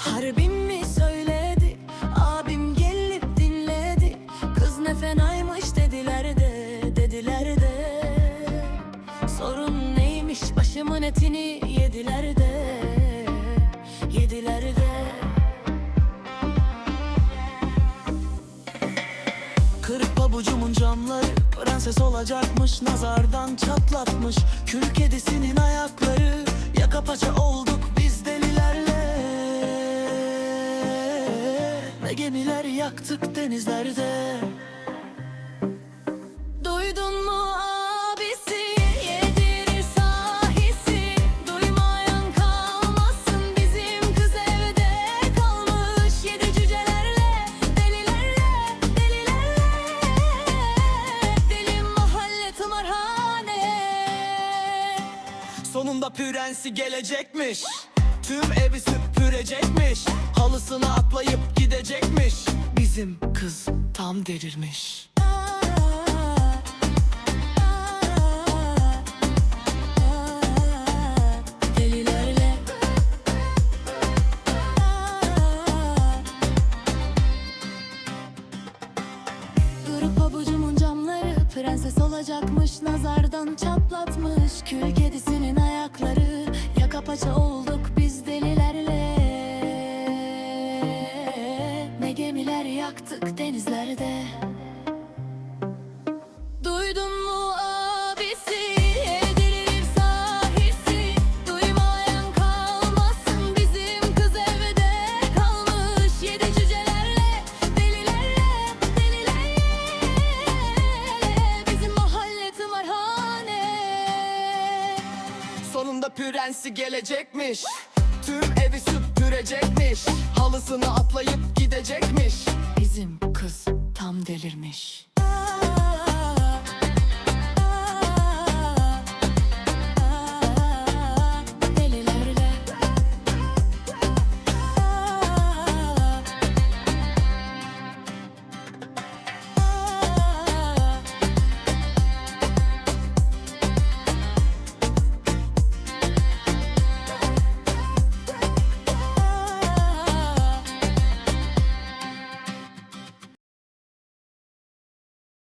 Harbim mi söyledi? Abim gelip dinledi. Kız ne fenaymış dediler de Dediler de. Sorun neymiş? Başımın etini Yediler de Yediler de. Kırık pabucumun camları Prenses olacakmış nazardan çatlatmış. Kül kedisinin ayakları Yaka paça gemiler yaktık denizlerde. Duydun mu abisi? Yedirir sahisi. Duymayan kalmasın bizim kız evde kalmış. Yedi cücelerle delilerle delilerle. Deli mahalle tımarhane. Sonunda prensi gelecekmiş. Tüm evi süpürecekmiş Halısını atlayıp gidecekmiş. Bizim kız tam delirmiş. Prenses olacakmış. Nazardan çatlatmış. Kül denizlerde Duydun mu abisi? Yedirir sahisi. Duymayan kalmasın Bizim kız evde kalmış. Yedi cücelerle Delilerle Delilerle. Bizim mahalle tımarhane. Sonunda prensi gelecekmiş. Tüm evi süpürecekmiş. Halısını atlayıp gidecekmiş. Bizim kız tam delirmiş